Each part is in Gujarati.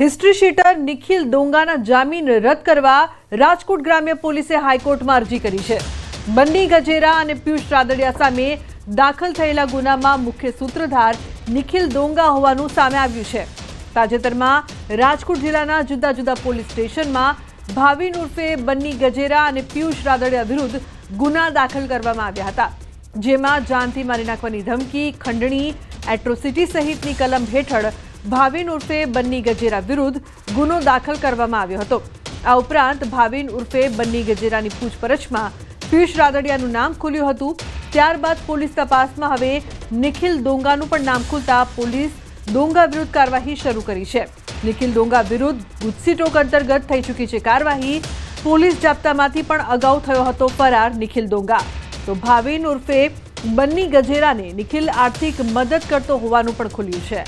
હિસ્ટ્રી શીટર નિખિલ ડોંગાના જામીન રદ કરવા રાજકોટ ગ્રામ્ય પોલીસે હાઈકોર્ટમાં અરજી કરી છે. બન્ની ગજેરા અને પિયુષ રાદડિયા સામે દાખલ થયેલા ગુનામાં મુખ્ય સૂત્રધાર નિખિલ ડોંગા હોવાનું સામે આવ્યું છે. તાજેતરમાં રાજકોટ જિલ્લાના જુદા જુદા પોલીસ સ્ટેશનમાં ભાવિન ઉર્ફે બન્ની ગજેરા અને પિયુષ રાદડિયા વિરુદ્ધ ગુના દાખલ કરવામાં આવ્યા હતા. જેમાં જાનથી મારી નાખવાની ધમકી, ખંડણી, એટ્રોસિટી સહિતની કલમ હેઠળ ભાવિન ઉર્ફે બન્ની ગજેરા વિરુદ્ધ ગુનો દાખલ કરવામાં આવ્યો હતો. આ ઉપરાંત ભાવિન ઉર્ફે બન્ની ગજેરાની પૂછપરછમાં પિયુષ રાદડિયાનું નામ ખુલ્યું હતું. ત્યારબાદ પોલીસ તપાસમાં હવે નિખિલ ડોંગાનું પણ નામ ખુલતા પોલીસ ડોંગા વિરુદ્ધ કાર્યવાહી શરૂ કરી છે. નિખિલ ડોંગા વિરુદ્ધ ગુજસીટોક અંતર્ગત થઈ ચૂકી છે કાર્યવાહી. પોલીસ જાપ્તામાંથી પણ અગાઉ થયો હતો ફરાર નિખિલ ડોંગા. તો ભાવિન ઉર્ફે બન્ની ગજેરાને નિખિલ આર્થિક મદદ કરતો હોવાનું પણ ખુલ્યું છે.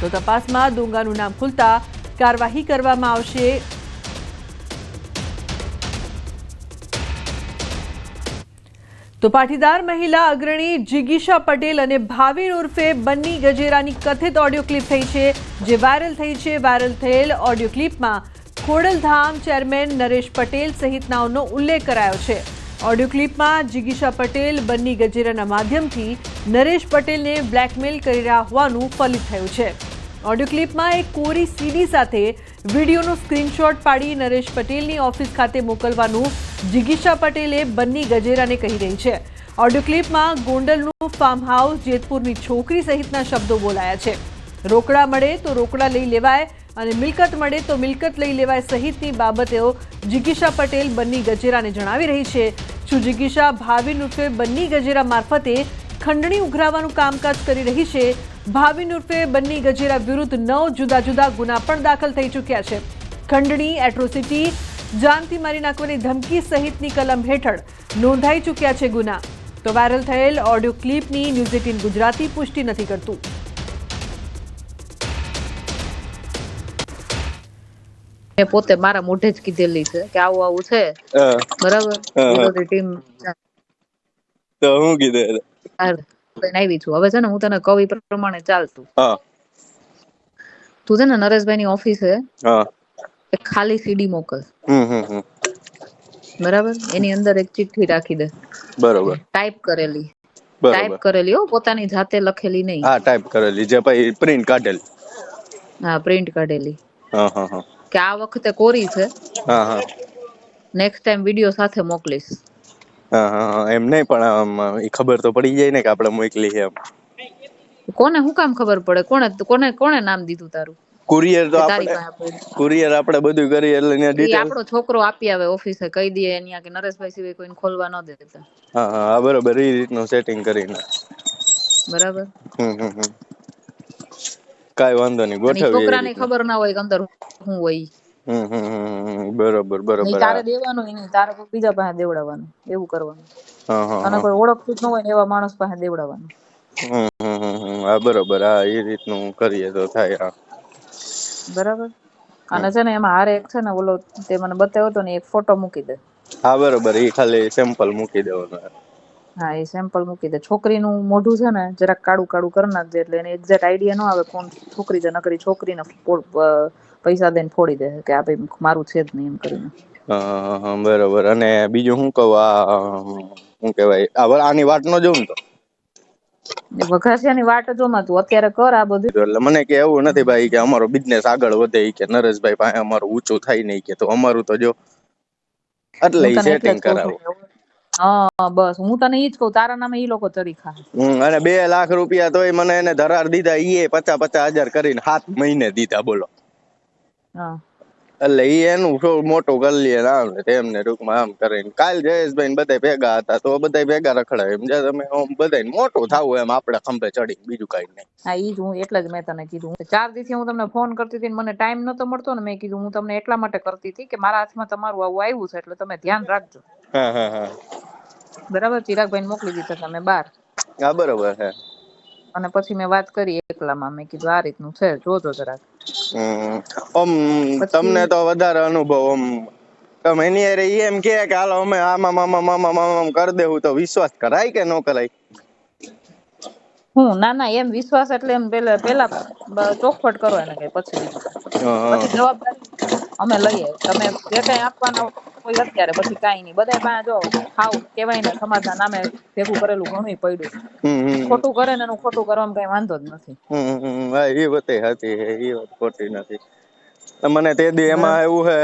તો તપાસમાં દુંગાનું નામ ખુલતા કાર્યવાહી કરવામાં આવશે. તો પાટીદાર મહિલા અગ્રણી જિગીશા પટેલ અને ભાવિર ઉર્ફે બન્ની ગજેરાની કથિત ઓડિયો ક્લિપ થઈ છે, જે વાયરલ થઈ છે. વાયરલ થયેલ ઓડિયો ક્લિપમાં ખોડલધામ ચેરમેન નરેશ પટેલ સહિતનાઓનો ઉલ્લેખ કરાયો છે. ઓડિયો ક્લિપમાં જિગીશા પટેલ બન્ની ગજેરાના માધ્યમથી નરેશ પટેલને બ્લેકમેલ કરી રહ્યા હોવાનું ફલિત થયું છે. ઓડિયો ક્લિપમાં એક કોરી સીડી સાથે વિડીયોનો સ્ક્રીનશોટ પાડી નરેશ પટેલની ઓફિસ ખાતે મોકલવાનું જિગીશા પટેલે બન્ની ગજેરાને કહી રહી છે. ઓડિયો ક્લિપમાં ગોંડલનું ફાર્મ હાઉસ જેતપુરની છોકરી સહિતના શબ્દો બોલાયા છે. રોકડા મળે તો રોકડા લઈ લેવાય અને મિલકત મળે તો મિલકત લઈ લેવાય સહિતની બાબતો જિગીશા પટેલ બન્ની ગજેરાને જણાવી રહી છે. શું જિગીશા ભાવિન ઉર્ફે બન્ની ગજેરા મારફતે ખંડણી ઉઘરાવવાનું કામકાજ કરી રહી છે? ભાવિન ઉર્ફે બન્ની ગજેરા વિરુદ્ધ નવ જુદા જુદા ગુના પણ દાખલ થઈ ચૂક્યા છે. ખંડણી, એટ્રોસિટી, જાનથી મારી નાખવાની ધમકી સહિતની કલમ હેઠળ નોંધાઈ ચૂક્યા છે ગુના. તો વાયરલ થયેલ ઓડિયો ક્લિપની ન્યૂઝ એટીન ગુજરાતી પુષ્ટિ નથી કરતું. મેં પોતે મારા મોઢે જ કીધેલી છે કે આવું આવું છે. બરાબર? ટીમ તો હું કીધે આવી છું. હવે છે ને હું તને કવિ પ્રમાણે ચાલતું. તું છે ને નરેશભાઈ ની ઓફિસ છે ખાલી સીડી મોકલ. હમ હમ હમ. બરાબર? એની અંદર એક ચિઠ્ઠી રાખી દે. બરોબર. ટાઈપ કરેલી. ટાઈપ કરેલી હો પોતાની જાતે લખેલી નહીં. હા ટાઈપ કરેલી. જે ભાઈ પ્રિન્ટ કાઢેલી. હા પ્રિન્ટ કાઢેલી. હા હા હા. કે આ વખતે કોરી છે. હા હા. નેક્સ્ટ ટાઈમ વીડિયો સાથે મોકલીશ. હા હા હા. એમ નહીં પણ એ ખબર તો પડી જાય ને કે આપણે મોકલી છે એમ. કોને હું કામ ખબર પડે? કોને કોને કોને નામ દીધું તારું? કુરિયર તો આપણે કુરિયર આપણે બધું કરીએ એટલે ને ડિટેલ આપણો છોકરો આપી આવે ઓફિસે કહી દે અહીંયા કે નરેશભાઈ સિવાય કોઈને ખોલવા ન દેતા હા હા હા બરોબર. એ રીતનું સેટિંગ કરીને. બરાબર. હમ હમ હમ. કાંઈ વાંધો નહીં ગોઠવીએ છોકરાને ખબર ના હોય કે અંદર શું હોય. બરોબર બરોબર. તારે દેવાનું નહીં તારે કોઈ બીજા પાસે દેવડાવવાનું એવું કરવાનું. અને કોઈ ઓળખતું ન હોય ને એવા માણસ પાસે દેવડાવવાનું. હા બરોબર. હા એ રીતનું કરીએ તો થાય હા. બરાબર? અને છે ને એમાં હારે એક છે ને ઓલો તે મને બતાવ્યો હતો ને એક ફોટો મૂકી દે. હા બરોબર. એ ખાલી સેમ્પલ મૂકી દેવાનું. હા એ સેમ્પલ મૂકી દે. છોકરીનું મોઢું છે ને જરાક કાળું કાળું કરી નાખજે એટલે એને એક્ઝેક્ટ આઈડિયા ન આવે કોણ છોકરી છે નકરી છોકરીને પૈસા દઈને ફોડી દે કે આ ભાઈ મારું છે જ નહીં એમ કરીને. બરોબર. અને બીજું શું કહું આ શું કહેવાય આ આની વાત ન જોઉં તો? વઘાસિયાની વાટ જોમાં તું અત્યારે કર આ બધું. એટલે મને કે એવું નથી ભાઈ કે અમારો બિઝનેસ આગળ વધે કે નરેશભાઈ પાસે અમારું ઊંચું થાય નહીં કે તો અમારું તો જો. એટલે સેટિંગ કરાવું. હા બસ. હું તને ઈ જ કહું તારા નામે ઈ લોકો ખાય હમ, અને બે લાખ રૂપિયા તોય મને એને ધરાર દીધા ઈ પચાસ પચાસ હજાર કરીને સાત મહિને દીધા બોલો. હા. એટલે ઈ એનું શું મોટું કરી લે આમ ને તેમ ટૂંકમાં આમ કરીને. કાલ જયેશભાઈ ને બધા ભેગા હતા તો બધા ભેગા રખડાય. એમ જે તમે આમ બધા મોટું થાવું એમ આપણે ખંભે ચડી બીજું કઈ નહીં. હા ઈ જ હું એટલે જ મેં તને કીધું. ચાર દિવસથી હું તમને ફોન કરતી હતી ને મને ટાઈમ નતો મળતો ને મેં કીધું હું તમને એટલા માટે કરતી હતી કે મારા હાથમાં તમારું આવું આવ્યું છે એટલે તમે ધ્યાન રાખજો. હા હા હા. બરાબર? ચિરાગભાઈ મોકલી દીધા તમે બાર. હા બરોબર છે. અને પછી મેં વાત કરી એકલામાં. મેં કીધું આ રીતનું છે જોજો જરાક. ઓમ તમને તો વધારે અનુભવ ઓમ તમે એની અરે એમ કે કે હાલો અમે આમાં મામા મામા મામા કરી દેવું. તો વિશ્વાસ કરાય કે ન કરાય? હું? ના ના એમ વિશ્વાસ એટલે એમ પેલા પેલા ચોખવટ કરો એને કઈ પછી પછી જવાબદારી અમે લઈએ. તમે જે કઈ આપવાના હોય અત્યારે પછી કાંઈ નહીં. બધા પાસે જો હાવ કેવાય ને સમાજના નામે ભેગું કરેલું ઘણું પડ્યું. ખોટું કરે ને એનું ખોટું કરવામાં કઈ વાંધો જ નથી. એ વાત સાચી એ વાત ખોટી નથી. મને તે દી એમાં એવું હે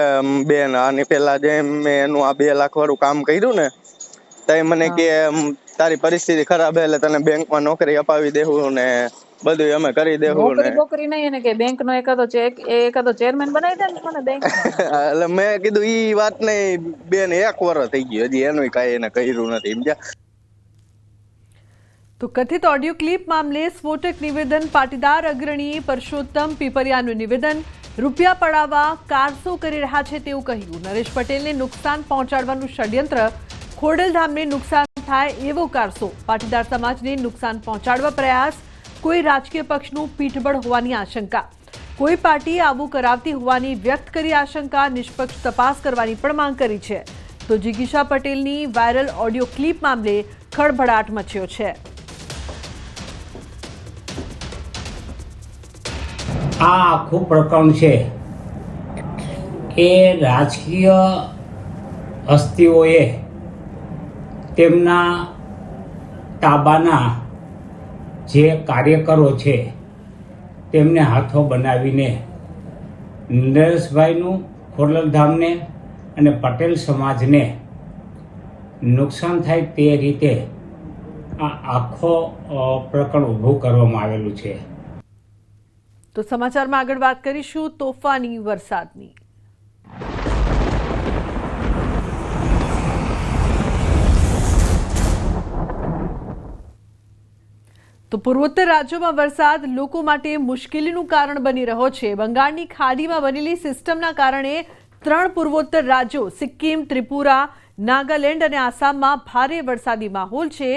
બેન આની પેલા જે મેં એનું આ બે લાખ વાળું કામ કર્યું ને તો મને કે તારી પરિસ્થિતિ ખરાબ હે એટલે તને બેંકમાં નોકરી અપાવી દેવું ને બધું અમે કરી દેવું ને નોકરી બોકરી નહીં એને કે બેંક નો એકાદો ચેક એકાદો ચેરમેન બનાવી દે ને મને બેંક એટલે મેં કીધું ઈ વાત નહીં બેન એક વર્ષ થઈ ગયું હજી એનું કાંઈ એને કર્યું નથી સમજ્યા? તો કથિત ઓડિયો ક્લિપ મામલે સ્ફોટક નિવેદન પાટીદાર અગ્રણી પરસોત્તમ પીપરિયાનું નિવેદન રૂપિયા પડાવવા કારસો કરી રહ્યા છે તેવું કહ્યું. નરેશ પટેલને નુકસાન પહોંચાડવાનું ષડયંત્ર ખોડલધામને નુકસાન થાય એવો કારસો. પાટીદાર સમાજને નુકસાન પહોંચાડવા પ્રયાસ કોઈ રાજકીય પક્ષનું પીઠબળ હોવાની આશંકા. કોઈ પાર્ટી આવું કરાવતી હોવાની વ્યક્ત કરી આશંકા, નિષ્પક્ષ તપાસ કરવાની પણ માંગ કરી છે. તો જિગીશા પટેલની વાયરલ ઓડિયો ક્લિપ મામલે ખળભળાટ મચ્યો છે. આ આખું પ્રકરણ છે એ રાજકીય હસ્તીઓએ તેમના તાબાના જે કાર્યકરો છે, તેમને હાથો બનાવીને નરેશભાઈનું ખોરલધામને અને પટેલ સમાજને નુકસાન થાય તે રીતે આ આખો પ્રકરણ ઊભું કરવામાં આવેલું છે. તો સમાચારમાં આગળ વાત કરીશું, તોફાની વરસાદની. તો પૂર્વોત્તર રાજ્યોમાં વરસાદ લોકો માટે મુશ્કેલીનું કારણ બની રહ્યો છે. બંગાળની ખાડીમાં બનેલી સિસ્ટમના કારણે ત્રણ પૂર્વોત્તર રાજ્યો, સિક્કિમ, ત્રિપુરા, નાગાલેન્ડ અને આસામમાં ભારે વરસાદી માહોલ છે.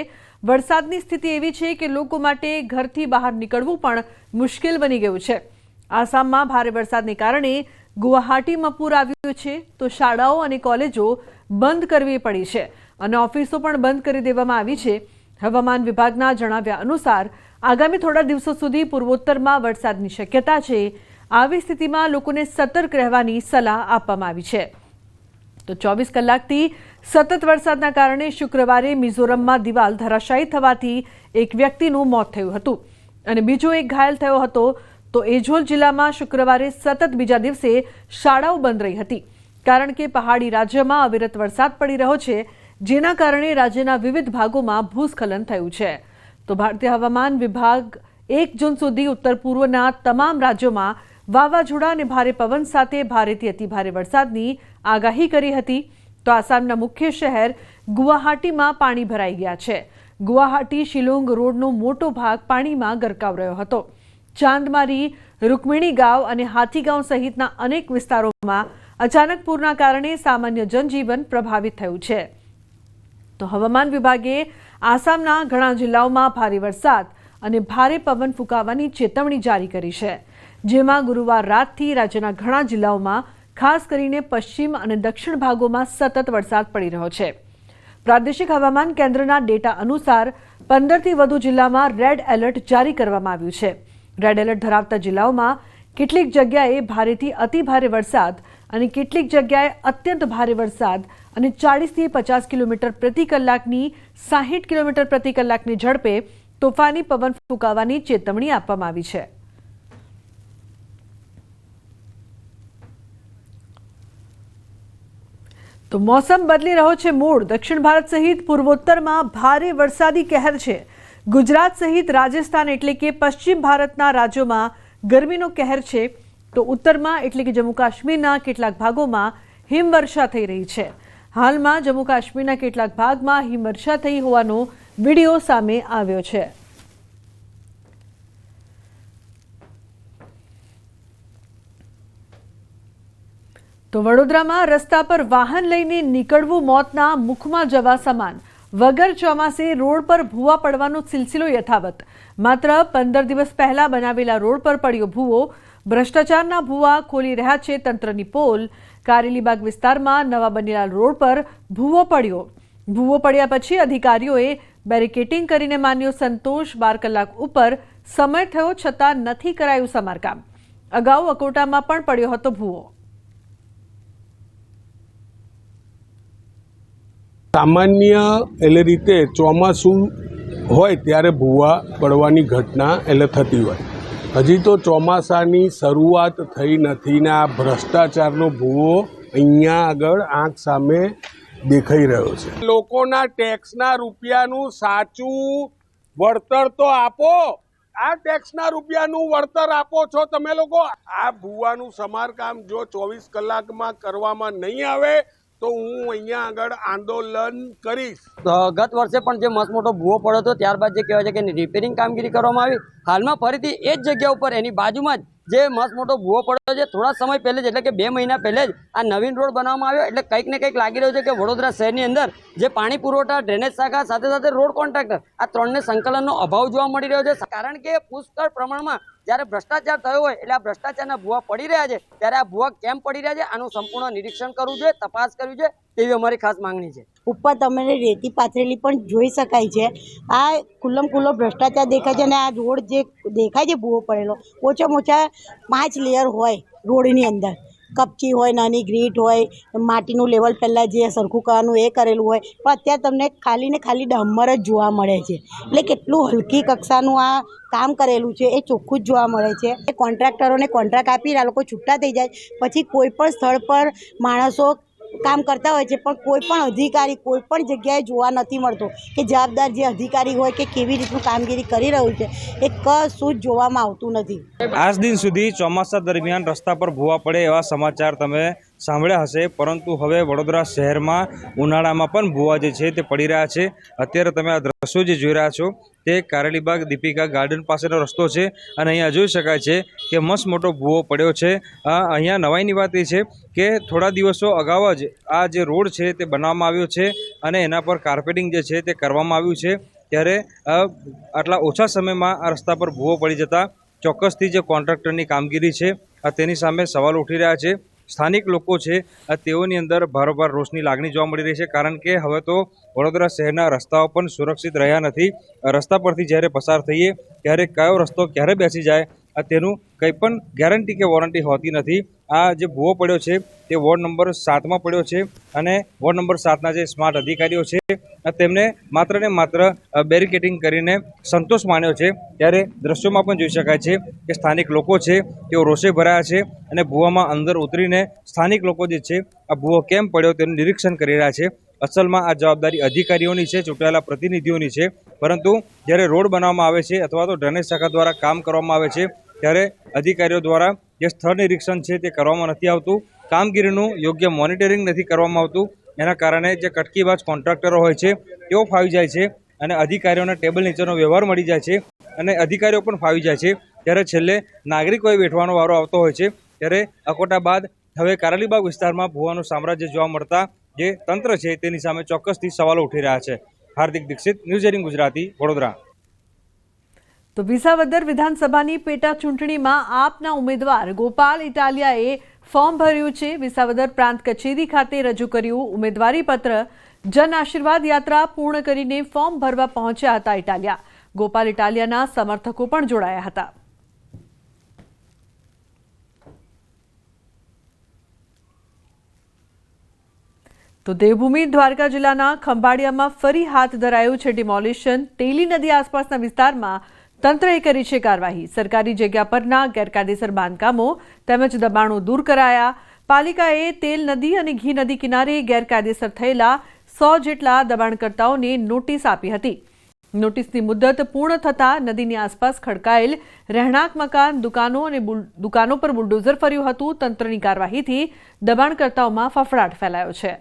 વરસાદની સ્થિતિ એવી છે કે લોકો માટે ઘરથી બહાર નીકળવું પણ મુશ્કેલ બની ગયું છે. આસામમાં ભારે વરસાદને કારણે ગુવાહાટીમાં પૂર આવ્યું છે. તો શાળાઓ અને કોલેજો બંધ કરવી પડી છે અને ઓફિસો પણ બંધ કરી દેવામાં આવી છે. હવામાન વિભાગના જણાવ્યા અનુસાર, આગામી થોડા દિવસો સુધી પૂર્વોત્તરમાં વરસાદની શક્યતા છે. આવી સ્થિતિમાં લોકોને સતર્ક રહેવાની સલાહ આપવામાં આવી છે. તો ચોવીસ કલાકથી સતત વરસાદના કારણે શુક્રવારે મિઝોરમમાં દિવાલ ધરાશાયી થવાથી એક વ્યક્તિનું મોત થયું હતું. અને બીજો એક ઘાયલ થયો હતો, તો એઝોલ જિલ્લામાં શુક્રવારે સતત બીજા દિવસે શાળાઓ બંધ રહી હતી. કારણ કે પહાડી રાજ્યમાં અવિરત વરસાદ પડી રહ્યો છે જેના કારણે રાજ્યના વિવિધ ભાગોમાં ભૂસ્ખલન થયું છે. તો ભારતીય હવામાન વિભાગ એક જૂન સુધી ઉત્તર પૂર્વના તમામ રાજ્યોમાં વાવાઝોડા અને ભારે પવન સાથે ભારેથી અતિભારે વરસાદની આગાહી કરી હતી. તો આસામના મુખ્ય શહેર ગુવાહાટીમાં પાણી ભરાઈ ગયા છે. ગુવાહાટી શિલોંગ રોડનો મોટો ભાગ પાણીમાં ગરકાવ રહ્યો હતો. ચાંદમારી, રૂકમિણી ગાંવ અને હાથીગાંવ સહિતના અનેક વિસ્તારોમાં અચાનક પૂરના કારણે સામાન્ય જનજીવન પ્રભાવિત થયું છે. તો હવામાન વિભાગે આસામના ઘણા જિલ્લાઓમાં ભારે વરસાદ અને ભારે પવન ફૂંકાવાની ચેતવણી જારી કરી છે, જેમાં ગુરુવાર રાતથી રાજ્યના ઘણા જિલ્લાઓમાં, ખાસ કરીને પશ્ચિમ અને દક્ષિણ ભાગોમાં સતત વરસાદ પડી રહ્યો છે. પ્રાદેશિક હવામાન કેન્દ્રના ડેટા અનુસાર પંદરથી વધુ જિલ્લામાં રેડ એલર્ટ જારી કરવામાં આવ્યું છે. રેડ એલર્ટ ધરાવતા જિલ્લાઓમાં કેટલીક જગ્યાએ ભારેથી અતિભારે વરસાદ અને કેટલીક જગ્યાએ અત્યંત ભારે વરસાદ અને ચાળીસથી પચાસ કિલોમીટર પ્રતિ કલાકની સાહીઠ કિલોમીટર પ્રતિ કલાકની ઝડપે તોફાની પવન ફૂંકાવાની ચેતવણી આપવામાં આવી છે. તો મોસમ બદલી રહ્યો છે મૂળ. દક્ષિણ ભારત સહિત પૂર્વોત્તરમાં ભારે વરસાદી કહેર છે. ગુજરાત સહિત રાજસ્થાન એટલે કે પશ્ચિમ ભારતના રાજ્યોમાં ગરમીનો કહેર છે. તો ઉત્તરમાં એટલે કે જમ્મુ કાશ્મીરના કેટલાક ભાગોમાં હિમવર્ષા થઈ રહી છે. હાલમાં જમ્મુ કાશ્મીરના કેટલાક ભાગમાં હિમવર્ષા થઈ હોવાનો વીડિયો સામે આવ્યો છે. તો વડોદરામાં રસ્તા પર વાહન લઈને નીકળવું મોતના મુખમાં જવા સમાન. વગર ચોમાસે રોડ પર ભૂવા પડવાનો સિલસિલો યથાવત. માત્ર પંદર દિવસ પહેલા બનાવેલા રોડ પર પડ્યો ભૂવો ભ્રષ્ટાચારના ભૂવા ખોલી રહ્યા છે તંત્રની પોલ. કારેલીબાગ વિસ્તારમાં નવા બનેલા રોડ પર ભૂવો પડ્યો. ભૂવો પડ્યા પછી અધિકારીઓએ બેરિકેટિંગ કરીને માન્યો સંતોષ બાર કલાક ઉપર સમય થયો છતાં નથી કરાયું સમારકામ. અગાઉ અકોટામાં પણ પડ્યો હતો ભૂવો. સામાન્ય એટલે રીતે ચોમાસું હોય ત્યારે ભૂવા પડવાની ઘટના એટલે થતી હોય. હજી તો ચોમાસાની શરૂઆત થઈ નથી ને આ ભ્રષ્ટાચારનો ભૂવો અહીંયા આગળ આંખ સામે દેખાઈ રહ્યો છે. લોકોના ટેક્સના રૂપિયાનું સાચું વળતર તો આપો. આ ટેક્સના રૂપિયાનું વળતર આપો છો તમે લોકો. આ ભૂવાનું સમારકામ જો ચોવીસ કલાકમાં કરવામાં નહીં આવે તો હું અહીંયા આગળ આંદોલન કરીશ. તો ગત વર્ષે પણ જે મસ્ત મોટો ભૂવો પડ્યો હતો, ત્યારબાદ જે કહેવાય છે કે રિપેરિંગ કામગીરી કરવામાં આવી, હાલમાં ફરીથી એ જ જગ્યા ઉપર એની બાજુમાં જ જે મસ્ત મોટો ભૂવો પડ્યો છે, થોડા સમય પહેલે જ, એટલે કે બે મહિના પહેલે જ, આ નવીન રોડ બનાવવામાં આવ્યો. એટલે કંઈક ને કંઈક લાગી રહ્યું છે કે વડોદરા શહેરની અંદર જે પાણી પુરવઠા ડ્રેનેજ શાખા, સાથે સાથે રોડ કોન્ટ્રાક્ટર આ ત્રણને સંકલનનો અભાવ જોવા મળી રહ્યો છે. કારણ કે પુષ્કળ પ્રમાણમાં જ્યારે ભ્રષ્ટાચાર થયો હોય, એટલે આ ભ્રષ્ટાચારના ભૂવા પડી રહ્યા છે, ત્યારે આ ભૂવા કેમ પડી રહ્યા છે, આનું સંપૂર્ણ નિરીક્ષણ કરવું જોઈએ, તપાસ કરવી છે તેવી અમારી ખાસ માંગણી છે. ઉપર તમને રેતી પાથરેલી પણ જોઈ શકાય છે. આ ખુલ્લમ ખુલ્લો ભ્રષ્ટાચાર દેખાય છે અને આ રોડ જે દેખાય છે ભૂવો પડેલો, ઓછામાં ઓછા પાંચ લેયર હોય રોડની અંદર. કપચી હોય, નાની ગ્રીટ હોય, માટીનું લેવલ પહેલાં જે સરખું કરવાનું એ કરેલું હોય, પણ અત્યારે તમને ખાલી ને ખાલી ડમર જ જોવા મળે છે. એટલે કેટલું હલકી કક્ષાનું આ કામ કરેલું છે, એ ચોખ્ખું જ જોવા મળે છે. એ કોન્ટ્રાક્ટરોને કોન્ટ્રાક્ટ આપીને આ લોકો છૂટા થઈ જાય, પછી કોઈ પણ સ્થળ પર માણસો કામ કરતા હોય છે, પણ કોઈ પણ અધિકારી કોઈ પણ જગ્યાએ જોવા નથી મળતો કે જવાબદાર જે અધિકારી હોય કે કેવી રીતનું કામગીરી કરી રહ્યું છે, એ કશું જ જોવામાં આવતું નથી. આજ દિન સુધી ચોમાસા દરમિયાન રસ્તા પર ભૂવા પડે એવા સમાચાર તમે સાંભળ્યા હશે, પરંતુ હવે વડોદરા શહેરમાં, ઉનાળામાં પણ ભૂવા જે છે તે પડી રહ્યા છે. અત્યારે તમે આ દ્રશ્યો જે જોઈ રહ્યા છો તે કારેલીબાગ દીપિકા ગાર્ડન પાસેનો રસ્તો છે અને અહીંયા જોઈ શકાય છે કે મસ્ત મોટો ભૂવો પડ્યો છે. અહીંયા નવાઈની વાત એ છે કે થોડા દિવસો અગાઉ જ આ જે રોડ છે તે બનાવવામાં આવ્યો છે અને એના પર કાર્પેટિંગ જે છે તે કરવામાં આવ્યું છે. ત્યારે આટલા ઓછા સમયમાં આ રસ્તા પર ભૂવો પડી જતા ચોક્કસથી જે કોન્ટ્રાક્ટરની કામગીરી છે તેની સામે સવાલ ઉઠી રહ્યા છે. સ્થાનિક લોકો છે તેઓની અંદર ભારોભાર રોષની લાગણી જોવા મળી રહી છે. કારણ કે હવે તો વડોદરા શહેરના રસ્તાઓ પણ સુરક્ષિત રહ્યા નથી. રસ્તા પરથી જ્યારે પસાર થઈએ, ત્યારે કયો રસ્તો ક્યારે બેસી જાય તેનું કંઈ પણ ગેરંટી કે વોરંટી હોતી નથી. આ જે ભૂવો પડ્યો છે, તે વોર્ડ નંબર સાતમાં પડ્યો છે અને વોર્ડ નંબર સાતના જે સ્માર્ટ અધિકારીઓ છે તેમને માત્ર ને માત્ર બેરિકેટિંગ કરીને સંતોષ માન્યો છે. ત્યારે દ્રશ્યોમાં પણ જોઈ શકાય છે કે સ્થાનિક લોકો છે, તેઓ રોષે ભરાયા છે અને ભૂવામાં અંદર ઉતરીને સ્થાનિક લોકો જે છે, આ ભૂવો કેમ પડ્યો તેનું નિરીક્ષણ કરી રહ્યા છે. અસલમાં આ જવાબદારી અધિકારીઓની છે, ચૂંટાયેલા પ્રતિનિધિઓની છે. પરંતુ જ્યારે રોડ બનાવવામાં આવે છે અથવા તો ડ્રેનેજ શાખા દ્વારા કામ કરવામાં આવે છે, ત્યારે અધિકારીઓ દ્વારા જે સ્થળ નિરીક્ષણ છે તે કરવામાં નથી આવતું. કામગીરીનું યોગ્ય મોનિટરિંગ નથી કરવામાં આવતું. એના કારણે જે કટકીબાજ કોન્ટ્રાક્ટરો હોય છે, તેઓ ફાવી જાય છે અને અધિકારીઓને ટેબલ નીચેનો વ્યવહાર મળી જાય છે અને અધિકારીઓ પણ ફાવી જાય છે. ત્યારે છેલ્લે નાગરિકોએ બેઠવાનો વારો આવતો હોય છે, ત્યારે અકોટા બાદ હવે કારાલીબાગ વિસ્તારમાં ભૂવાનું સામ્રાજ્ય જોવા મળતા જે તંત્ર છે તેની સામે ચોક્કસથી સવાલો ઉઠી રહ્યા છે. Hardik Dixit, news eighteen Gujarati, Vadodara. તો વિસાવદર વિધાનસભાની પેટા ચૂંટણીમાં આપના ઉમેદવાર ગોપાલ ઇટાલિયાએ ફોર્મ ભર્યું છે. વિસાવદર પ્રાંત કચેરી ખાતે રજૂ કર્યું ઉમેદવારી પત્ર. જન આશીર્વાદ યાત્રા પૂર્ણ કરીને ફોર્મ ભરવા પહોંચ્યા હતા ઇટાલિયા. ગોપાલ ઇટાલિયાના સમર્થકો પણ જોડાયા હતા. તો દેવભૂમિ દ્વારકા જિલ્લાના ખંભાળિયામાં ફરી હાથ ધરાયું છે ડિમોલિશન. તેલી નદી આસપાસના વિસ્તારમાં તંત્રએ કરી છે કાર્યવાહી. સરકારી જગ્યા પરના ગેરકાયદેસર બાંધકામો તેમજ દબાણો દૂર કરાયા. પાલિકાએ તેલ નદી અને ઘી નદી કિનારે ગેરકાયદેસર થયેલા સો જેટલા દબાણકર્તાઓને નોટિસ આપી હતી. નોટિસની મુદત પૂર્ણ થતાં નદીની આસપાસ ખડકાયેલ રહેણાંક મકાન, દુકાનો અને દુકાનો પર બુલડોઝર ફર્યું હતું. તંત્રની કાર્યવાહીથી દબાણકર્તાઓમાં ફફડાટ ફેલાયો છે.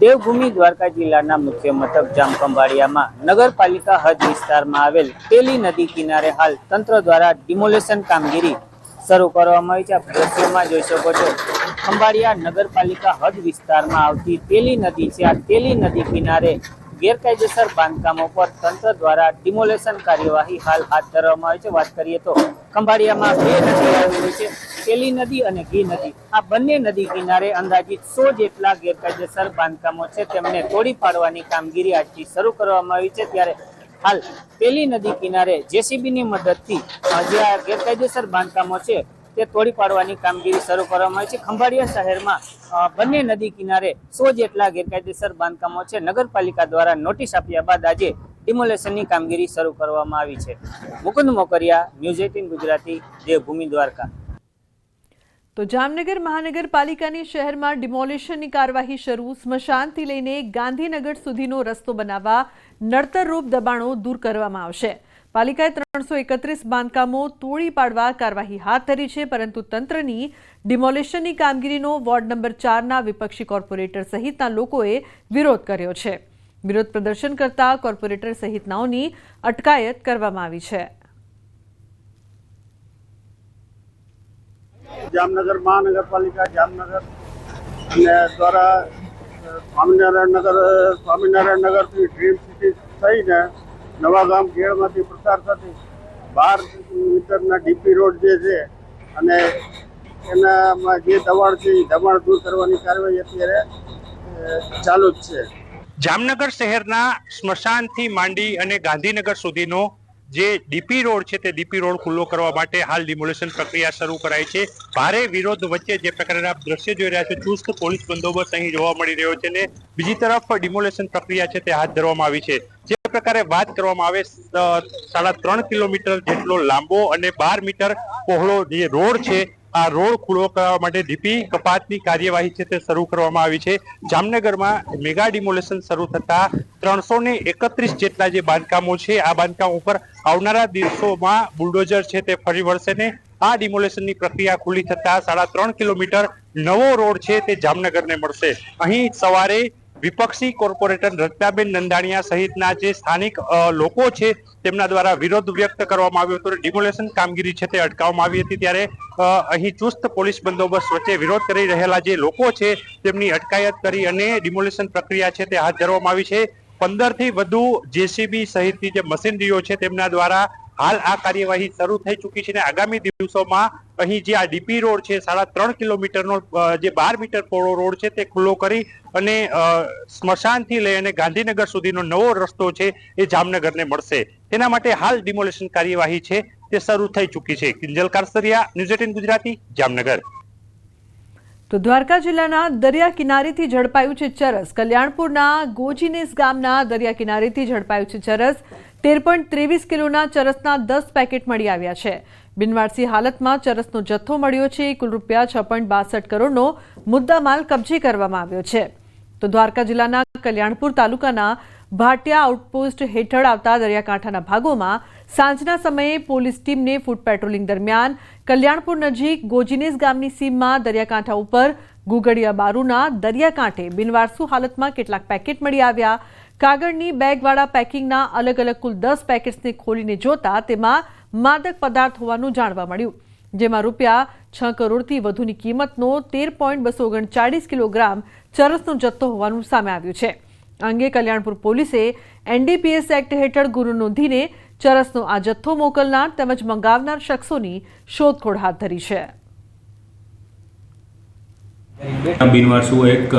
દેવભૂમિ દ્વારકા જિલ્લાના મુખ્ય મથક જામખંભાળિયામાં નગરપાલિકા હદ વિસ્તારમાં આવેલ તેલી નદી કિનારે હાલ તંત્ર દ્વારા ડિમોલેશન કામગીરી શરૂ કરવામાં આવી છે. દ્રશ્યોમાં જોઈ શકો છો, ખંભાળિયા નગરપાલિકા હદ વિસ્તારમાં આવતી તેલી નદી છે. આ તેલી નદી કિનારે ગેરકાયદેસર બાંધકામો પર તંત્ર દ્વારા ડિમોલેશન કાર્યવાહી હાલ હાથ ધરવામાં આવી છે. વાત કરીએ તો ખંભાળિયામાં બે નદી આવેલી છે. તેલી નદી અને ઘી નદી. આ બંને નદી કિનારે અંદાજિત સો જેટલા ગેરકાયદેસર બાંધકામો છે. તેમને તોડી પાડવાની કામગીરી આજથી શરૂ કરવામાં આવી છે. ત્યારે હાલ તેલી નદી કિનારે જેસીબી ની મદદથી જે આ ગેરકાયદેસર બાંધકામો છે, તે તોડી પાડવાની કામગીરી શરૂ કરવામાં આવી છે. ખંભાળિયા શહેરમાં બંને નદી કિનારે સો જેટલા ગેરકાયદેસર બાંધકામો છે. નગરપાલિકા દ્વારા નોટિસ આપ્યા બાદ આજે ડિમોલેશનની કામગીરી શરૂ કરવામાં આવી છે. Mukund Mokariya, news eighteen Gujarati, Devbhoomi Dwarka. તો જામનગર મહાનગરપાલિકાની શહેરમાં ડિમોલિશનની કાર્યવાહી શરૂ, સ્મશાનથી લઈને ગાંધીનગર સુધીનો રસ્તો બનાવવા નડતરરૂપ દબાણો દૂર કરવામાં આવશે. પાલિકાએ ત્રણસો એકત્રીસ બાંધકામો તોડી પાડવા કાર્યવાહી હાથ ધરી છે, પરંતુ તંત્રની ડિમોલિશનની કામગીરીનો વોર્ડ નંબર ચારના વિપક્ષી કોર્પોરેટર સહિતના લોકોએ વિરોધ કર્યો છે. વિરોધ પ્રદર્શન કરતા કોર્પોરેટર સહિતનાઓની અટકાયત કરવામાં આવી છે. જામનગર મહાનગરપાલિકા, જામનગર અને દ્વારા સ્વામિનારાયણ નગર સ્વામિનારાયણ નગરથી ડ્રીમ સિટી થઈને નવા ગામ ખેડમાંથી પ્રસાર થતી બાર મીટરના ડીપી રોડ જે છે અને એનામાં જે દબાણ છે, એ દબાણ દૂર કરવાની કાર્યવાહી અત્યારે ચાલુ જ છે. જામનગર શહેરના સ્મશાનથી માંડી અને ગાંધીનગર સુધીનો જે ડીપી રોડ છે તે ડીપી રોડ ખુલ્લો કરવા માટે હાલ ડિમોલેશન પ્રક્રિયા શરૂ કરાઈ છે. ભારે વિરોધ વચ્ચે જે પ્રકારના દ્રશ્ય જોઈ રહ્યા છે, ચુસ્ત પોલીસ બંદોબસ્ત અહીં જોવા મળી રહ્યો છે ને બીજી તરફ ડિમોલેશન પ્રક્રિયા છે તે હાથ ધરવામાં આવી છે. જે પ્રકારે વાત કરવામાં આવે સાડા ત્રણ કિલોમીટર જેટલો લાંબો અને બાર મીટર પહોળો જે રોડ છે આ રોડ ખુલ્લો કરવા માટે ડીપી કપાતની કાર્યવાહી છે તે શરૂ કરવામાં આવી છે. જામનગરમાં મેગા ડિમોલેશન શરૂ થતા ત્રણસો ને એકત્રીસ જેટલા જે બાંધકામો છે, આ બાંધકામ ઉપર આવનારા દિવસોમાં બુલડોઝર છે તે ફરી વળશે ને આ ડિમોલેશનની પ્રક્રિયા ખુલ્લી થતા સાડા ત્રણ કિલોમીટર નવો રોડ છે તે જામનગરને મળશે. અહીં સવારે વિપક્ષી કોર્પોરેટર રત્નાબેન નંદાણીયા સહિતના જે સ્થાનિક લોકો છે, તેમના દ્વારા વિરોધ વ્યક્ત કરવામાં આવ્યો હતો ડિમોલેશન કામગીરી છે તે અટકાવવામાં આવી હતી ત્યારે અહીં ચુસ્ત પોલીસ બંદોબસ્ત વચ્ચે વિરોધ કરી રહેલા જે લોકો છે, તેમની અટકાયત કરી અને ડિમોલેશન પ્રક્રિયા છે તે હાથ ધરવામાં આવી છે. પંદરથી વધુ જેસીબી સહિતની જે મશીનરીઓ છે તેમના દ્વારા હાલ આ કાર્યવાહી શરૂ થઈ ચૂકી છે અને આગામી દિવસોમાં અહીં જે આ ડીપી રોડ છે, સાડા ત્રણ કિલોમીટરનો જે બાર મીટર પોળો રોડ છે તે ખુલ્લો કરી અને સ્મશાનથી લઈ અને ગાંધીનગર સુધીનો નવો રસ્તો છે એ જામનગરને મળશે. તેના માટે હાલ ડિમોલેશન કાર્યવાહી છે, તે શરૂ થઈ ચૂકી છે. Kinjal Karsariya news eighteen Gujarati, Jamnagar. તો દ્વારકા જિલ્લાના દરિયા કિનારેથી ઝડપાયું છે ચરસ. કલ્યાણપુરના ગોજીનેસ ગામના દરિયા કિનારેથી ઝડપાયું છે ચરસ. તેર પોઈન્ટ ત્રેવીસ કિલોના ચરસના દસ પેકેટ મળી આવ્યા છે. બિનવારસી હાલતમાં ચરસનો જથ્થો મળ્યો છે. કુલ રૂપિયા છ પોઈન્ટ બાસઠ કરોડનો મુદ્દામાલ કબજે કરવામાં આવ્યો છે. તો દ્વારકા જિલ્લાના કલ્યાણપુર તાલુકાના ભાટિયા આઉટપોસ્ટ હેઠળ આવતા દરિયાકાંઠાના ભાગોમાં સાંજના સમયે પોલીસ ટીમને ફૂડ પેટ્રોલિંગ દરમિયાન કલ્યાણપુર નજીક ગોજીનેસ ગામની સીમમાં દરિયાકાંઠા ઉપર ગુગડિયા બારુના દરિયાકાંઠે બિનવારસુ હાલતમાં કેટલાક પેકેટ મળી આવ્યા. કાગળની બેગવાળા પેકિંગના અલગ અલગ કુલ દસ પેકેટ્સને ખોલીને જોતા તેમાં માદક પદાર્થ હોવાનું જાણવા મળ્યું. જેમાં રૂપિયા છ કરોડથી વધુની કિંમતનો તેર પોઈન્ટ બસો ઓગણચાળીસ કિલોગ્રામ ચરસનો જથ્થો હોવાનું સામે આવ્યું છે. અંગે કલ્યાણપુર પોલીસે એનડીપીએસ એક્ટ હેઠળ ગુનો નોંધીને ચરસનો આ જથ્થો મોકલનાર તેમજ મંગાવનાર શખ્સોની શોધખોળ હાથ ધરી છે. બિનવારસું એક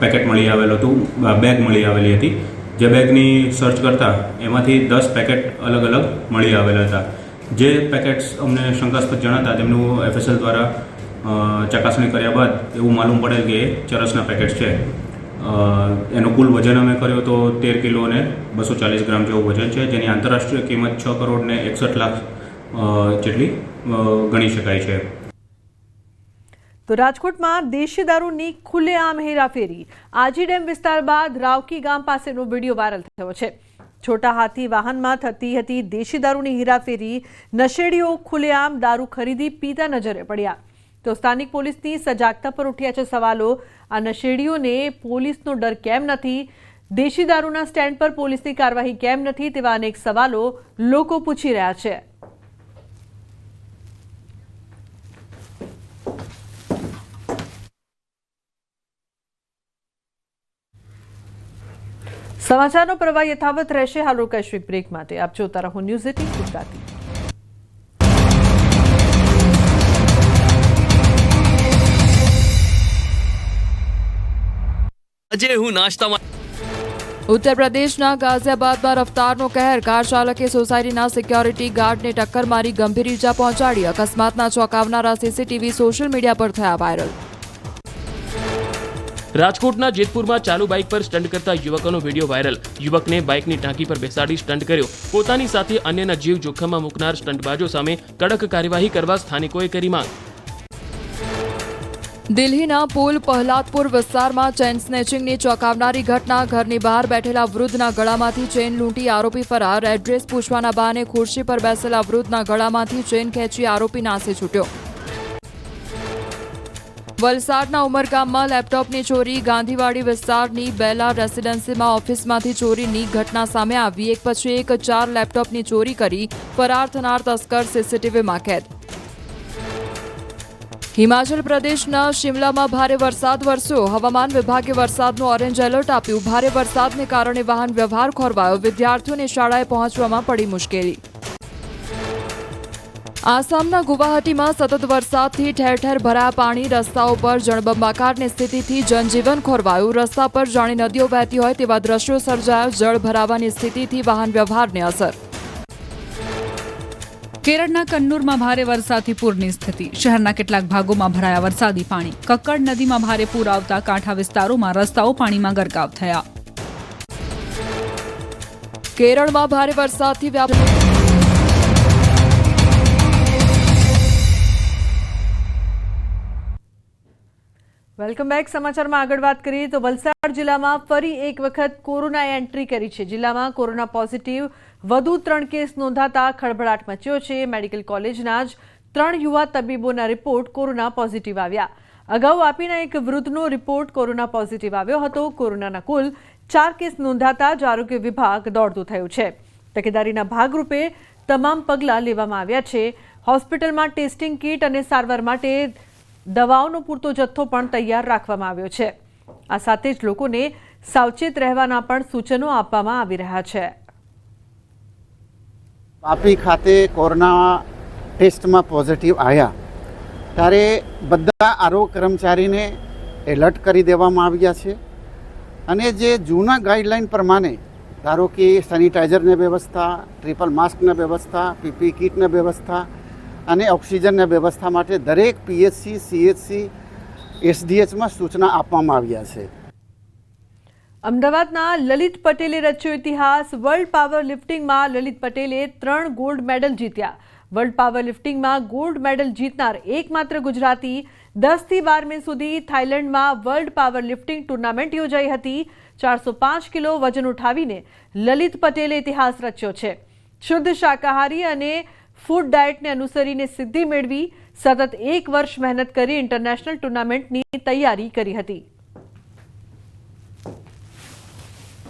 પેકેટ મળી આવેલું હતું બેગ મળી આવેલી હતી. જે બેગની સર્ચ કરતા એમાંથી દસ પેકેટ અલગ અલગ મળી આવેલા હતા. જે પેકેટ્સ અમને શંકાસ્પદ જણાતા તેમનું એફએસએલ દ્વારા ચકાસણી કર્યા બાદ એવું માલુમ પડેલ કે એ ચરસના પેકેટ્સ છે. એનું કુલ વજન અમે કર્યો તો તેર કિલો અને બસો ચાલીસ ગ્રામ જેવું વજન છે, જેની આંતરરાષ્ટ્રીય કિંમત છ કરોડ ને એકસઠ લાખ જેટલી ગણી શકાય છે. તો રાજકોટમાં દેશી દારૂની ખુલ્લેઆમ હેરાફેરી. આજી ડેમ વિસ્તાર બાદ રાવકી ગામ પાસેનો વીડિયો વાયરલ થયો છે. છોટા હાથી વાહનમાં થતી હતી દેશી દારૂની હેરાફેરી. નશેડીઓ ખુલ્લેઆમ દારૂ ખરીદી પીતા નજરે પડ્યા. તો સ્થાનિક પોલીસની સજાગતા પર ઉઠ્યા છે સવાલો. આ નશેડીઓને પોલીસનો ડર કેમ નથી? દેશી દારૂના સ્ટેન્ડ પર પોલીસની કાર્યવાહી કેમ નથી તેવા અનેક સવાલો લોકો પૂછી રહ્યા છે. સમાચારનો પ્રવાહ યથાવત રહેશે. હાલ રોકાઈશ બ્રેક માટે આપ જોતા રહો ન્યૂઝ એટીન ગુજરાતી. આજે હું નાસ્તામાં ઉત્તર પ્રદેશના ગાઝિયાબાદમાં રફતારનો કહેર. કાર ચાલકે સોસાયટીના સિક્યોરિટી ગાર્ડને ટક્કર મારી ગંભીર ઈજા પહોંચાડી. અકસ્માતના ચોંકાવનારા સીસીટીવી સોશિયલ મીડિયા પર થયા વાયરલ. રાજકોટના જેતપુરમાં ચાલુ બાઇક પર સ્ટન્ટ કરતા યુવકોનો વીડિયો વાયરલ. યુવકને બાઇકની ટાંકી પર બેસાડી સ્ટન્ટ કર્યો. પોતાની સાથે અન્યના જીવ જોખમમાં મૂકનાર સ્ટન્ટબાજો સામે કડક કાર્યવાહી કરવા સ્થાનિકોએ કરી માંગ. દિલ્હીના પુલ પહલાદપુર વિસ્તારમાં ચેન સ્નેચિંગની ચોંકાવનારી ઘટના. ઘરની બહાર બેઠેલા વૃદ્ધના ગળામાંથી ચેન લૂંટી આરોપી ફરાર. એડ્રેસ પૂછવાના બહાને ખુરશી પર બેસેલા વૃદ્ધના ગળામાંથી ચેન ખેંચી આરોપી નાસી છૂટ્યો. વલસાડના ઉમરગામમાં લેપટોપની ચોરી, ગાંધીવાડી વિસ્તારની બેલા રેસિડેન્સીમાં ઓફિસમાંથી ચોરીની ઘટના સામે આવી. એક પછી એક ચાર લેપટોપની ચોરી કરી, ફરાર થનાર તસ્કર સીસીટીવીમાં કેદ. હિમાચલ પ્રદેશના શિમલામાં ભારે વરસાદ વરસ્યો. હવામાન વિભાગે વરસાદનું ઓરેન્જ એલર્ટ આપ્યું. ભારે વરસાદને કારણે વાહન વ્યવહાર ખોરવાયો. વિદ્યાર્થીઓને શાળાએ પહોંચવામાં પડી મુશ્કેલી. આસામના ગુવાહાટીમાં સતત વરસાદથી ઠેર ઠેર ભરાયા પાણી. રસ્તાઓ પર જળબંબાકારની સ્થિતિથી જનજીવન ખોરવાયું. રસ્તા પર જાણે નદીઓ વહેતી હોય તેવા દ્રશ્યો સર્જાયા. જળ ભરાવાની સ્થિતિથી વાહન વ્યવહારને અસર. કેરળના કન્નૂરમાં ભારે વરસાદથી પૂરની સ્થિતિ. શહેરના કેટલાક ભાગોમાં ભરાયા વરસાદી પાણી. કક્કડ નદીમાં ભારે પૂર આવતા કાંઠા વિસ્તારોમાં રસ્તાઓ પાણીમાં ગરકાવ થયા. કેરળમાં ભારે વરસાદથી વ્યાપ વેલકમ બેક. સમાચારમાં આગળ વાત કરીએ તો વલસાડ જિલ્લામાં ફરી એક વખત કોરોનાએ એન્ટ્રી કરી છે. જિલ્લામાં કોરોના પોઝિટિવ વધુ ત્રણ કેસ નોંધાતા ખળભળાટ મચ્યો છે. મેડિકલ કોલેજના જ ત્રણ યુવા તબીબોના રિપોર્ટ કોરોના પોઝિટિવ આવ્યા. અગાઉ આપીના એક વૃદ્ધનો રિપોર્ટ કોરોના પોઝિટિવ આવ્યો હતો. કોરોનાના કુલ ચાર કેસ નોંધાતા જ આરોગ્ય વિભાગ દોડતું થયું છે. તકેદારીના ભાગરૂપે તમામ પગલાં લેવામાં આવ્યા છે. હોસ્પિટલમાં ટેસ્ટિંગ કીટ અને સારવાર માટે દવાઓનો પૂરતો જથ્થો પણ તૈયાર રાખવામાં આવ્યો છે. આ સાથે જ લોકોને સાવચેત રહેવાના પણ સૂચનો આપવામાં આવી રહ્યા છે. વાપી ખાતે કોરોના ટેસ્ટમાં પોઝિટિવ આવ્યા ત્યારે બધા આરોગ્ય કર્મચારીને એલર્ટ કરી દેવામાં આવ્યા છે અને જે જૂના ગાઈડલાઈન પ્રમાણે ધારો કે સેનિટાઈઝરની વ્યવસ્થા, ટ્રિપલ માસ્કની વ્યવસ્થા, પીપી કીટની વ્યવસ્થા અને ઓક્સિજનની વ્યવસ્થા માટે દરેક પીએચસી, સીએચસી, એસડીએચમાં સૂચના આપવામાં આવ્યા છે. અમદાવાદના લલિત પટેલે રચ્યો ઇતિહાસ. વર્લ્ડ પાવર લિફ્ટિંગમાં લલિત પટેલે ત્રણ ગોલ્ડ મેડલ જીત્યા. વર્લ્ડ પાવર લિફ્ટિંગમાં ગોલ્ડ મેડલ જીતનાર એકમાત્ર ગુજરાતી દસથી બાર મે સુધી થાઇલેન્ડમાં વર્લ્ડ પાવર લિફ્ટિંગ ટુર્નામેન્ટ યોજાઈ હતી. ચારસો પાંચ કિલો વજન ઉઠાવીને લલિત પટેલે ઇતિહાસ રચ્યો છે. શુદ્ધ શાકાહારી અને ફૂડ ડાયટને અનુસરીને સિદ્ધિ મેળવી સતત એક વર્ષ મહેનત કરી ઇન્ટરનેશનલ ટુર્નામેન્ટની તૈયારી કરી હતી.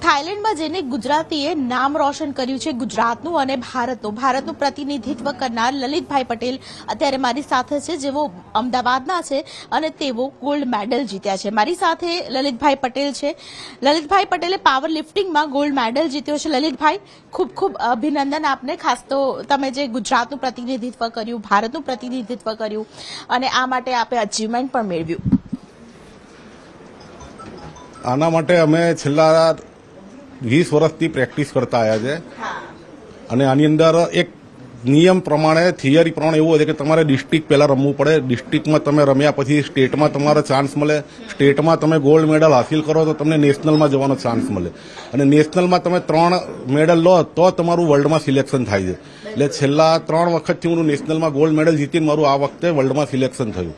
થાઇલેન્ડમાં જઈને ગુજરાતીએ નામ રોશન કર્યું છે ગુજરાતનું અને ભારતનું. ભારતનું પ્રતિનિધિત્વ કરનાર લલિતભાઈ પટેલ અત્યારે મારી સાથે છે, જેઓ અમદાવાદના છે અને તેઓ ગોલ્ડ મેડલ જીત્યા છે. મારી સાથે લલિતભાઈ પટેલ છે. લલિતભાઈ પટેલે પાવર લિફ્ટિંગમાં ગોલ્ડ મેડલ જીત્યો છે. લલિતભાઈ, ખૂબ ખૂબ અભિનંદન આપને. ખાસ તો તમે જે ગુજરાતનું પ્રતિનિધિત્વ કર્યું, ભારતનું પ્રતિનિધિત્વ કર્યું અને આ માટે આપે અચીવમેન્ટ પણ મેળવ્યું. આના માટે અમે છેલ્લા વીસ વર્ષથી પ્રેક્ટિસ કરતા આવ્યા છે. અને આની અંદર એક નિયમ પ્રમાણે થિયરી પ્રમાણે એવું છે કે તમારે ડિસ્ટ્રિક્ટ પહેલાં રમવું પડે. ડિસ્ટ્રિક્ટમાં તમે રમ્યા પછી સ્ટેટમાં તમારો ચાન્સ મળે. સ્ટેટમાં તમે ગોલ્ડ મેડલ હાસિલ કરો તો તમને નેશનલમાં જવાનો ચાન્સ મળે. અને નેશનલમાં તમે ત્રણ મેડલ લો તો તમારું વર્લ્ડમાં સિલેક્શન થાય છે. એટલે છેલ્લા ત્રણ વખતથી હું નેશનલમાં ગોલ્ડ મેડલ જીતીને મારું આ વખતે વર્લ્ડમાં સિલેક્શન થયું.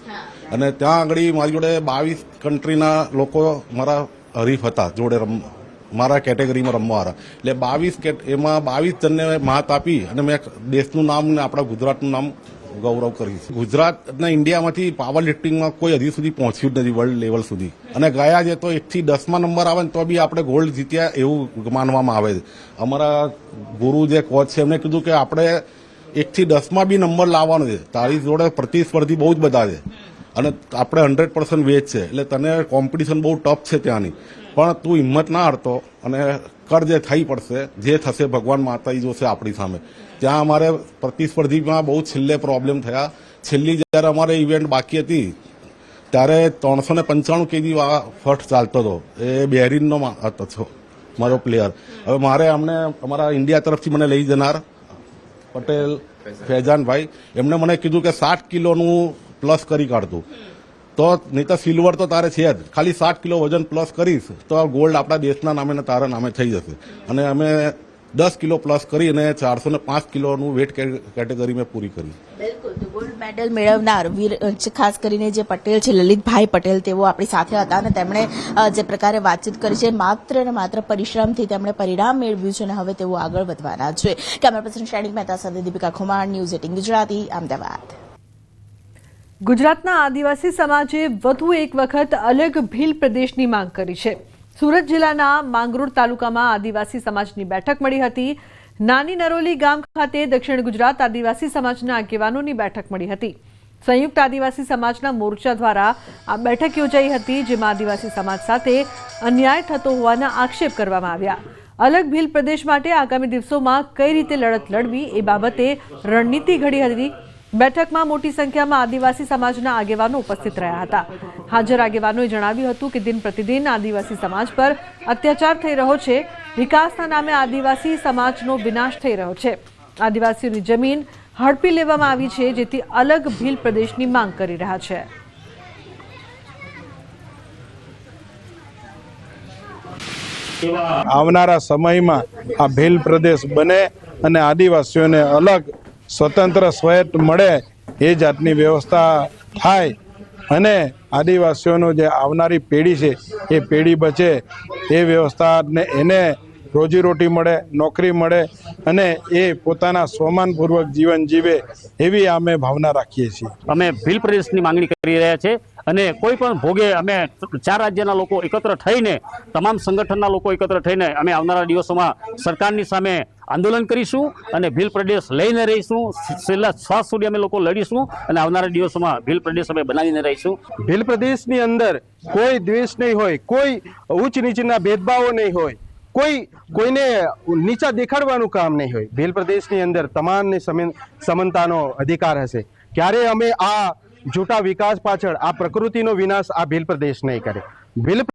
અને ત્યાં આગળ મારી જોડે બાવીસ કન્ટ્રીના લોકો મારા હરીફ હતા જોડે રમ મારા કેટેગરીમાં રમવાવાળા એટલે બાવીસ એમાં બાવીસ જણને માત આપી અને મેં દેશનું નામ ને આપણા ગુજરાતનું નામ ગૌરવ કરી છે. ગુજરાતના ઇન્ડિયામાંથી પાવર લિફ્ટિંગમાં કોઈ હજી સુધી પહોંચ્યું જ નથી વર્લ્ડ લેવલ સુધી. અને ગયા છે તો એકથી દસમા નંબર આવે ને તો બી આપણે ગોલ્ડ જીત્યા એવું માનવામાં આવે છે. અમારા ગુરુ જે કોચ છે, એમને કીધું કે આપણે એકથી દસમાં બી નંબર લાવવાનો છે. તારી જોડે પ્રતિસ્પર્ધી બહુ જ બધા છે. અને આપણે હંડ્રેડ પર્સન્ટ વેચ છે. એટલે તને કોમ્પિટિશન બહુ ટફ છે ત્યાંની. પણ તું હિંમત ના હારતો અને કર જે થઈ પડશે, જે થશે ભગવાન માતાજી જોશે આપણી સામે. ત્યાં અમારે પ્રતિસ્પર્ધીમાં બહુ છેલ્લે પ્રોબ્લેમ થયા. છેલ્લી જ્યારે અમારે ઇવેન્ટ બાકી હતી, ત્યારે ત્રણસો ને પંચાણું કેજી ફર્સ્ટ ચાલતો હતો. એ બેહરીનનો હતો છો- મારો પ્લેયર હવે મારે અમને અમારા ઇન્ડિયા તરફથી મને લઈ જનાર પટેલ ફૈજાનભાઈ એમણે મને કીધું કે સાત કિલોનું પ્લસ કરી કાઢતું. તો નહીં તો સિલ્વર તો તારે છે જ. ખાલી સાઠ કિલો વજન પ્લસ કરીશ, તો આ ગોલ્ડ આપણા દેશના નામે તારા નામે થઈ જશે. અને અમે દસ કિલો પ્લસ કરી અને ચારસો ને પાંચ કિલોનું વેટ કેટેગરી મેં પૂરી કરી. ગોલ્ડ મેડલ મેળવનાર વીર ખાસ કરીને જે પટેલ છે, લલિતભાઈ પટેલ, તેઓ આપણી સાથે હતા અને તેમણે જે પ્રકારે વાતચીત કરી છે, માત્ર ને માત્ર પરિશ્રમથી તેમણે પરિણામ મેળવ્યું છે અને હવે તેઓ આગળ વધવાના છે. કેમેરા પર્સન શ્રેણિક મહેતા સાથે દીપિકા ખુમાર ન્યૂઝ એટીન ગુજરાતી, અમદાવાદ. ગુજરાતના આદિવાસી સમાજે વધુ એક વખત અલગ ભીલ પ્રદેશની માંગ કરી છે. સુરત જિલ્લાના માંગરોળ તાલુકામાં આદિવાસી સમાજની બેઠક મળી હતી. નાની નરોલી ગામ ખાતે દક્ષિણ ગુજરાત આદિવાસી સમાજના આગેવાનોની બેઠક મળી હતી. સંયુક્ત આદિવાસી સમાજના મોરચા દ્વારા આ બેઠક યોજાઈ હતી, જેમાં આદિવાસી સમાજ સાથે અન્યાય થતો હોવાના આક્ષેપ કરવામાં આવ્યા. અલગ ભીલ પ્રદેશ માટે આગામી દિવસોમાં કઈ રીતે લડત લડવી એ બાબતે રણનીતિ ઘડી હતી. બેઠકમાં મોટી સંખ્યામાં આદિવાસી સમાજના આગેવાનો ઉપસ્થિત રહ્યા હતા. હાજર આગેવાનોએ જણાવ્યું હતું કે દિન પ્રતિદિન આદિવાસી સમાજ પર અત્યાચાર થઈ રહ્યો છે. વિકાસના નામે આદિવાસી સમાજનો વિનાશ થઈ રહ્યો છે. આદિવાસીઓની જમીન હડપી લેવામાં આવી છે, જેથી અલગ ભીલ પ્રદેશની માંગ કરી રહ્યા છે. આવનારા સમયમાં આ ભીલ પ્રદેશ બને અને આદિવાસીઓને અલગ સ્વતંત્ર સ્વેટ મળે એ જાતની વ્યવસ્થા થાય. અને આદિવાસીઓનું જે આવનારી પેઢી છે, એ પેઢી બચે એ વ્યવસ્થાને એને રોજીરોટી મળે, નોકરી મળે અને એ પોતાના સ્વમાનપૂર્વક જીવન જીવે એવી અમે ભાવના રાખીએ છીએ. અમે ભીલ પ્રદેશની માંગણી કરી રહ્યા છે અને કોઈ પણ ભોગે અમે ચાર રાજ્યના લોકો એકત્ર થઈને, તમામ સંગઠનના લોકો એકત્ર થઈને અમે આવનારા દિવસોમાં સરકારની સામે આંદોલન કરીશું અને ભીલ પ્રદેશ લઈને રહીશું. છેલ્લા શ્વાસ સુધી અમે લોકો લડીશું અને આવનારા દિવસોમાં ભીલ પ્રદેશ અમે બનાવીને રહીશું. ભીલ પ્રદેશની અંદર કોઈ દ્વેષ નહીં હોય, કોઈ ઉચ્ચ નીચના ભેદભાવો નહીં હોય, કોઈ કોઈને નીચા દેખાડવાનું કામ નહીં હોય. ભીલ પ્રદેશની અંદર તમામની સમીન- સમાનતાનો અધિકાર હશે. ક્યારે અમે આ જૂટા વિકાસ પાછળ આ પ્રકૃતિનો વિનાશ આ ભીલ પ્રદેશ નહીં કરે. ભીલ